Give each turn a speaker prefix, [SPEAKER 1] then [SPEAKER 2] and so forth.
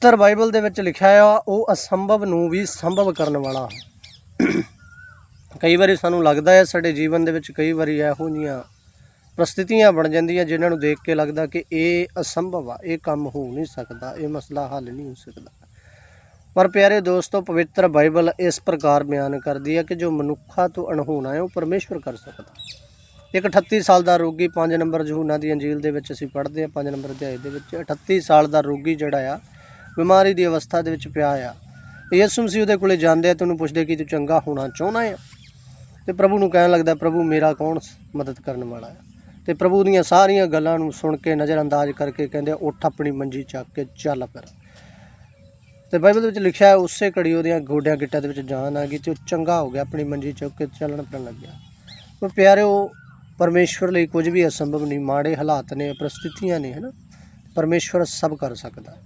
[SPEAKER 1] ਤਰ ਬਾਈਬਲ ਦੇ ਵਿੱਚ ਲਿਖਿਆ ਆ, ਉਹ ਅਸੰਭਵ ਨੂੰ ਵੀ ਸੰਭਵ ਕਰਨ ਵਾਲਾ। ਹੈ ਕਈ ਵਾਰੀ ਸਾਨੂੰ ਲੱਗਦਾ ਹੈ ਸਾਡੇ ਜੀਵਨ ਦੇ ਵਿੱਚ ਕਈ ਵਾਰੀ ਇਹੋ ਜਿਹੀਆਂ ਪ੍ਰਸਥਿਤੀਆਂ ਬਣ ਜਾਂਦੀਆਂ ਜਿਨ੍ਹਾਂ ਨੂੰ ਦੇਖ ਕੇ ਲੱਗਦਾ ਕਿ ਇਹ ਅਸੰਭਵ ਆ, ਇਹ ਕੰਮ ਹੋ ਨਹੀਂ ਸਕਦਾ, ਇਹ ਮਸਲਾ ਹੱਲ ਨਹੀਂ ਹੋ ਸਕਦਾ। ਪਰ ਪਿਆਰੇ ਦੋਸਤੋ, ਪਵਿੱਤਰ ਬਾਈਬਲ ਇਸ ਪ੍ਰਕਾਰ ਬਿਆਨ ਕਰਦੀ ਹੈ ਕਿ ਜੋ ਮਨੁੱਖਾਂ ਤੋਂ ਅਣਹੋਣਾ ਹੈ, ਉਹ ਪਰਮੇਸ਼ਵਰ ਕਰ ਸਕਦਾ। ਇੱਕ 38 ਸਾਲ ਦਾ ਰੋਗੀ 5 ਨੰਬਰ ਯਹੂਨਾ ਦੀ ਅੰਜੀਲ ਦੇ ਵਿੱਚ ਅਸੀਂ ਪੜ੍ਹਦੇ ਹਾਂ 5 ਨੰਬਰ ਅਧਿਆਇ ਦੇ ਵਿੱਚ 38 ਸਾਲ ਦਾ ਰੋਗੀ ਜਿਹੜਾ ਆ ਬਿਮਾਰੀ ਦੀ ਅਵਸਥਾ ਦੇ ਵਿੱਚ ਪਿਆ ਆ। ਯਿਸੂ ਮਸੀਹ ਉਹਦੇ ਕੋਲੇ ਜਾਂਦੇ ਆ ਤੇ ਉਹਨੂੰ ਪੁੱਛਦੇ ਕਿ ਤੂੰ ਚੰਗਾ ਹੋਣਾ ਚਾਹੁੰਦਾ ਆ? ਤੇ ਪ੍ਰਭੂ ਨੂੰ ਕਹਿਣ ਲੱਗਦਾ, ਪ੍ਰਭੂ, ਮੇਰਾ ਕੌਣ ਮਦਦ ਕਰਨ ਵਾਲਾ ਹੈ ਤੇ ਪ੍ਰਭੂ ਦੀਆਂ ਸਾਰੀਆਂ ਗੱਲਾਂ ਨੂੰ ਸੁਣ ਕੇ ਨਜ਼ਰਅੰਦਾਜ਼ ਕਰਕੇ ਕਹਿੰਦੇ ਉੱਠ ਆਪਣੀ ਮੰਜੀ ਚੱਕ ਕੇ ਚੱਲ ਫਿਰ। ਤੇ ਬਾਈਬਲ ਵਿੱਚ ਲਿਖਿਆ ਹੈ, ਉਸੇ ਘੜੀ ਉਹਦੀਆਂ ਗੋਡਿਆਂ ਗਿੱਟਾਂ ਦੇ ਵਿੱਚ ਜਾਨ ਆ ਗਈ ਤੇ ਉਹ ਚੰਗਾ ਹੋ ਗਿਆ, ਆਪਣੀ ਮੰਜੀ ਚੁੱਕ ਕੇ ਚੱਲਣ ਫਿਰਨ ਲੱਗਿਆ। ਉਹ ਪਿਆਰਿਓ ਪਰਮੇਸ਼ਵਰ ਲਈ ਕੁਝ ਵੀ ਅਸੰਭਵ ਨਹੀਂ, ਮਾੜੇ ਹਾਲਾਤ ਨੇ, ਪ੍ਰਸਥਿਤੀਆਂ ਨੇ, ਹਨਾ? ਪਰਮੇਸ਼ਵਰ ਸਭ ਕਰ ਸਕਦਾ।